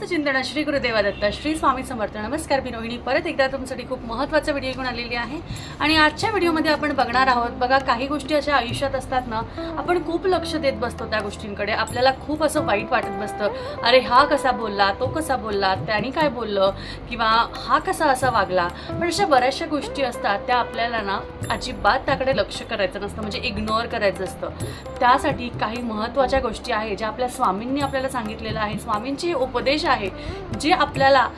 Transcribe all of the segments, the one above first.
अवधूत चिंतन श्री गुरुदेवा दत्त श्री स्वामी समर्थ. नमस्कार मी रोहिणी. परत एकदा तुमच्यासाठी खूप महत्त्वाचा व्हिडिओ घेऊन आलेली आहे. आणि आजच्या व्हिडिओमध्ये आपण बघणार आहोत बघा काही गोष्टी अशा आयुष्यात असतात ना आपण खूप लक्ष देत बसतो त्या गोष्टींकडे. आपल्याला खूप असं वाईट वाटत बसतं. अरे हा कसा बोलला तो कसा बोलला त्याने काय बोललं किंवा हा कसा असा वागला. पण अशा बऱ्याचशा गोष्टी असतात त्या आपल्याला ना अजिबात त्याकडे लक्ष करायचं नसतं म्हणजे इग्नोर करायचं असतं. त्यासाठी काही महत्त्वाच्या गोष्टी आहेत ज्या आपल्या स्वामींनी आपल्याला सांगितलेलं आहे. स्वामींचे उपदेश आहे जे आपल्याला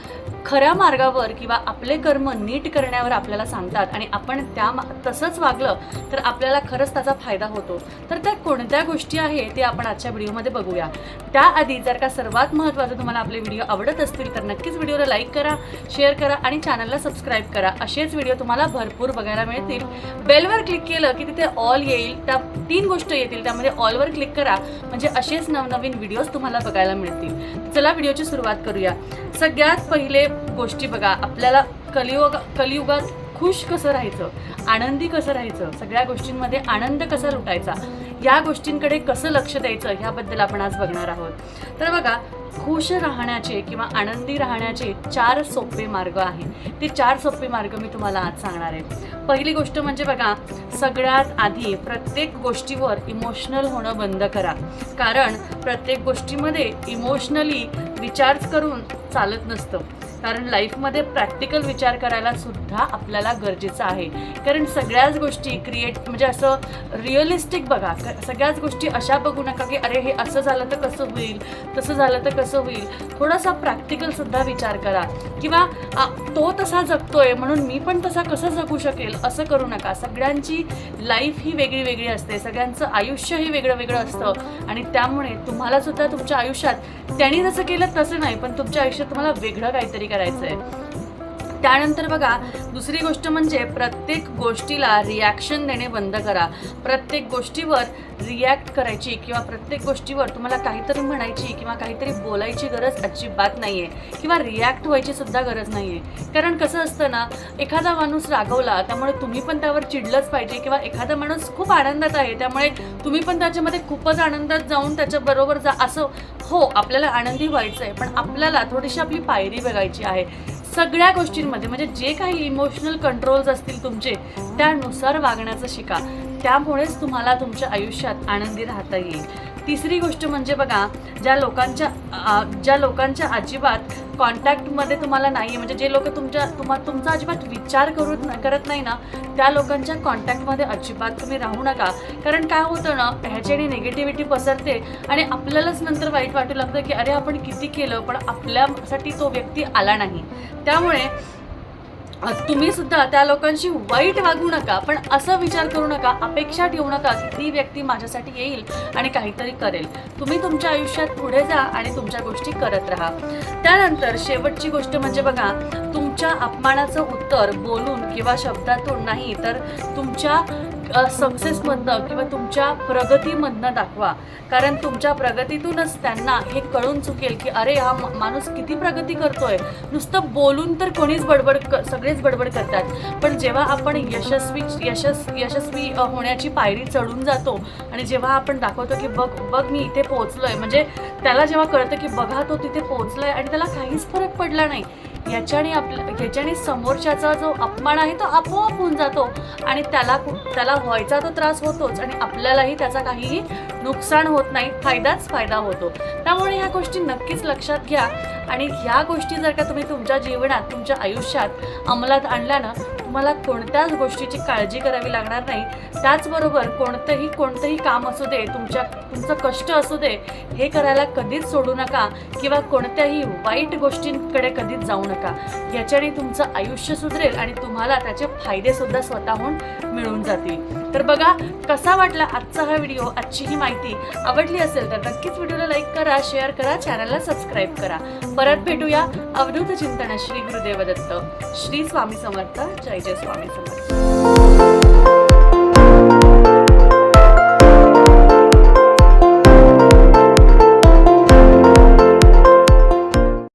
खऱ्या मार्गावर किंवा आपले कर्म नीट करण्यावर आपल्याला सांगतात आणि आपण त्या मा- तसंच वागलं तर आपल्याला खरंच त्याचा फायदा होतो. तर त्या कोणत्या गोष्टी आहे ते आपण आजच्या व्हिडिओमध्ये बघूया. त्याआधी जर का सर्वात महत्त्वाचं तुम्हाला आपले व्हिडिओ आवडत असतील तर नक्कीच व्हिडिओला लाईक करा शेअर करा आणि चॅनलला सबस्क्राईब करा. असेच व्हिडिओ तुम्हाला भरपूर बघायला मिळतील. बेलवर क्लिक केलं की तिथे ऑल येईल. त्या तीन गोष्ट येतील त्यामध्ये ऑलवर क्लिक करा. म्हणजे असेच नवनवीन व्हिडिओज तुम्हाला बघायला मिळतील. चला व्हिडिओची सुरुवात करूया. सगळ्यात पहिले गोष्टी बघा. आपल्याला कलियुग कलियुगात खुश कसं राहायचं? आनंदी कसं राहायचं? सगळ्या गोष्टींमध्ये आनंद कसा लुटायचा? या गोष्टींकडे कसं लक्ष द्यायचं? ह्याबद्दल आपण आज बघणार आहोत. तर बघा खुश राहण्याचे किंवा आनंदी राहण्याचे चार सोपे मार्ग आहेत. ते चार सोपे मार्ग मी तुम्हाला आज सांगणार आहे. पहिली गोष्ट म्हणजे बघा सगळ्यात आधी प्रत्येक गोष्टीवर इमोशनल होणं बंद करा. कारण प्रत्येक गोष्टीमध्ये इमोशनली विचार करून चालत नसतं. कारण लाईफमध्ये प्रॅक्टिकल विचार करायला सुद्धा आपल्याला गरजेचं आहे. कारण सगळ्याच गोष्टी क्रिएट म्हणजे असं रिअलिस्टिक बघा सगळ्याच गोष्टी अशा बघू नका की अरे हे असं झालं तर कसं होईल तसं झालं तर कसं होईल. थोडासा प्रॅक्टिकल सुद्धा विचार करा. किंवा आ, तो तसा जगतोय म्हणून मी पण तसा कसं जगू शकेल असं करू नका. सगळ्यांची लाईफ ही वेगळी वेगळी असते. सगळ्यांचं आयुष्य हे वेगळं वेगळं असतं. आणि त्यामुळे तुम्हाला सुद्धा तुमच्या आयुष्यात त्यांनी जसं केलं तसं नाही पण तुमच्या आयुष्यात तुम्हाला वेगळं काहीतरी करायचं आहे त्यानंतर बघा दुसरी गोष्ट म्हणजे प्रत्येक गोष्टीला रिॲक्शन देणे बंद करा. प्रत्येक गोष्टीवर रिॲक्ट करायची किंवा प्रत्येक गोष्टीवर तुम्हाला काहीतरी म्हणायची किंवा काहीतरी बोलायची गरज अजिबात नाही आहे किंवा रिॲक्ट व्हायची सुद्धा गरज नाही आहे कारण कसं असतं ना एखादा माणूस रागवला त्यामुळे तुम्ही पण त्यावर चिडलंच पाहिजे किंवा एखादा माणूस खूप आनंदात आहे त्यामुळे तुम्ही पण त्याच्यामध्ये खूपच आनंदात जाऊन त्याच्याबरोबर जा असं हो आपल्याला आनंदी व्हायचं आहे पण आपल्याला थोडीशी आपली पायरी बघायची आहे. सगळ्या गोष्टींमध्ये म्हणजे जे काही इमोशनल कंट्रोल्स असतील तुमचे त्यानुसार वागण्याचं शिका. त्यामुळेच तुम्हाला तुमच्या आयुष्यात आनंदी राहता येईल. तिसरी गोष्ट म्हणजे बघा ज्या लोकांच्या ज्या लोकांच्या अजिबात कॉन्टॅक्टमध्ये तुम्हाला नाही आहे म्हणजे जे लोक तुमच्या तुम्हा तुमचा अजिबात विचार करू करत नाही ना त्या लोकांच्या कॉन्टॅक्टमध्ये अजिबात तुम्ही राहू नका. कारण काय होतं ना ह्याच्याने निगेटिव्हिटी पसरते आणि आपल्यालाच नंतर वाईट वाटू लागतं की अरे आपण किती केलं पण आपल्यासाठी तो व्यक्ती आला नाही. त्यामुळे तुम्ही सुद्धा त्या लोकांशी वाईट वागू नका पण असं विचार करू नका अपेक्षा ठेवू नका की ती व्यक्ती माझ्यासाठी येईल आणि काहीतरी करेल. तुम्ही तुमच्या आयुष्यात पुढे जा आणि तुमच्या गोष्टी करत राहा. त्यानंतर शेवटची गोष्ट म्हणजे बघा तुमच्या अपमानाचं उत्तर बोलून किंवा शब्दातून नाही तर तुमच्या सक्सेसमधनं किंवा तुमच्या प्रगतीमधनं दाखवा. कारण तुमच्या प्रगतीतूनच त्यांना हे कळून चुकेल की अरे हा माणूस किती प्रगती करतोय. नुसतं बोलून तर कोणीच बडबड क- सगळेच बडबड करतात. पण जेव्हा आपण यशस्वी यशस् यशस्वी होण्याची पायरी चढून जातो आणि जेव्हा आपण दाखवतो की बघ बघ मी इथे पोहोचलोय. म्हणजे त्याला जेव्हा कळतं की बघा तो तिथे पोहोचलाय आणि त्याला काहीच फरक पडला नाही याच्याने आपल्या याच्याने समोरच्याचा जो अपमान आहे तो आपोआप होऊन जातो. आणि त्याला त्याला व्हायचा तो त्रास होतोच आणि आपल्यालाही त्याचा काहीही नुकसान होत नाही फायदाच फायदा होतो. त्यामुळे ह्या गोष्टी नक्कीच लक्षात घ्या. आणि ह्या गोष्टी जर का तुम्ही तुमच्या जीवनात तुमच्या आयुष्यात अंमलात आणल्या ना तुम्हाला कोणत्याच गोष्टीची काळजी करावी लागणार नाही. त्याचबरोबर कोणतंही कोणतंही काम असू दे तुमच्या तुमचं कष्ट असू दे हे करायला कधीच सोडू नका किंवा कोणत्याही वाईट गोष्टींकडे कधीच जाऊ नका. याच्याने तुमचं आयुष्य सुधरेल आणि तुम्हाला त्याचे फायदेसुद्धा स्वतःहून मिळून जातील. तर बघा कसा वाटला आजचा हा व्हिडिओ? आजची ही माहिती आवडली असेल तर नक्कीच व्हिडिओला लाईक करा शेअर करा चॅनलला सबस्क्राईब करा. परत भेटूया अवधूत चिंतन श्री गुरुदेव दत्त श्री स्वामी समर्थ. जय जय स्वामी समर्थ.